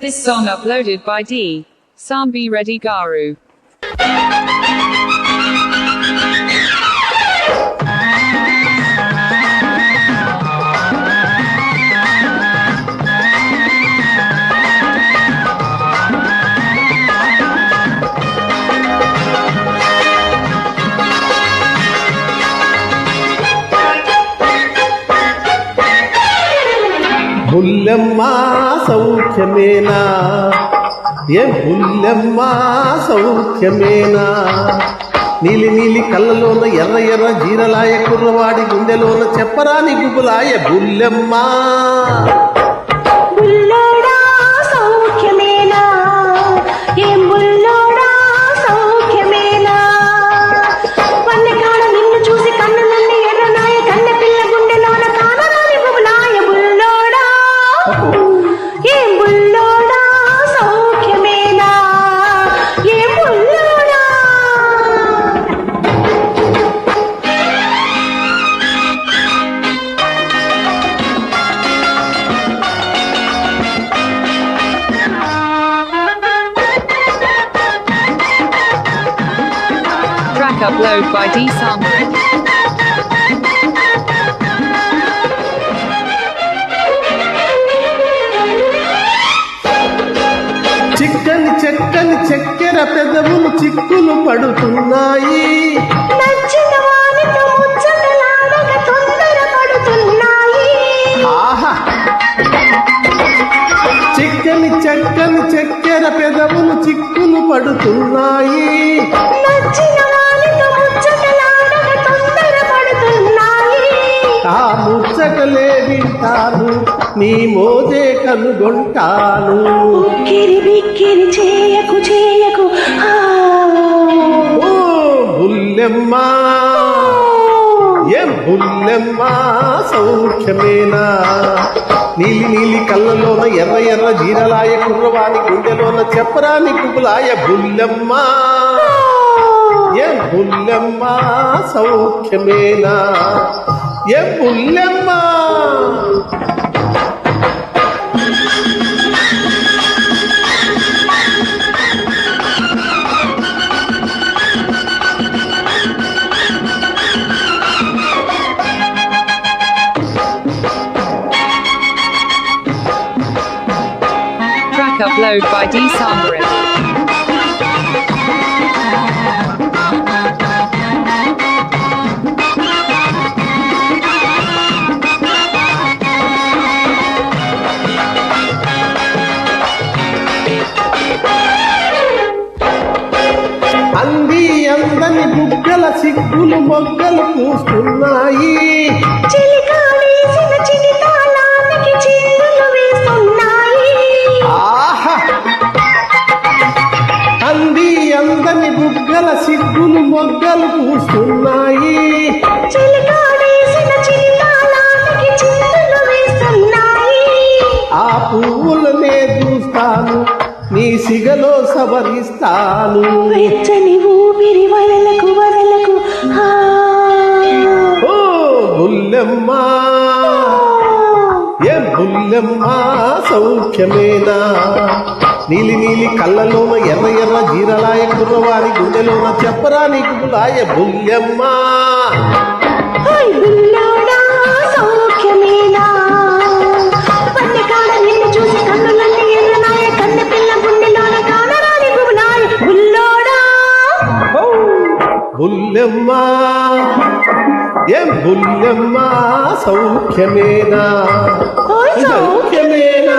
This song uploaded by D. Sambi Reddy Garu. Bullemma సౌఖ్యమేనా ఏ బుల్లెమ్మ సౌఖ్యమేనా నీలి నీలి కళ్ళలోన ఎర్ర ఎర్ర జీరలాయ కుర్రవాడి గుండెలోన చెప్పరాని గుబులాయ Bullemma Track upload by D. Sambi. చిక్కని చెక్కని చక్కెర పెదవులు చిక్కులు పడుతున్నాయి నచ్చిన వానితో ముచ్చటలాడక తొందరపడుతున్నాయి ఆహా చిక్కని చెక్కని చక్కెర పెదవులు చిక్కులు పడుతున్నాయి నీ మోజే కనుగొంటాను. చేయకు చేయకు. ఓ బుల్లెమ్మ ఏం బుల్లెమ్మ సౌఖ్యమేనా? నీలి నీలి కళ్ళలోన ఎర్ర ఎర్ర జీరలాయ కుర్రవాణి గుండెలోన చెప్పరాని కుబులాయ బుల్లెమ్మ ఏం బుల్లెమ్మ సౌఖ్యమేనా? ఏం Bullemma upload by D. Sambi. అంది అందని బుగ్గల సిగ్గులు మొగ్గలు పూస్తున్నాయి సిగ్గులు మొగ్గలు పూస్తున్నాయి. ఆ పువ్వులనే చూస్తాను నీ సిగలో సవరిస్తాను. వెచ్చని ఊపిరి. ఓ బుల్లెమ్మ ఏ బుల్లెమ్మ సౌఖ్యమేనా? నీలి నీలి కళ్ళలోన ఎర్ర ఎర్ర జీరలాయ కుర్రవారి గుండెలోన చెప్పరా నీకు బులాయ బుల్లెమ్మ. ఏం బుల్లెమ్మ సౌఖ్యమేనా? సౌఖ్యమేనా?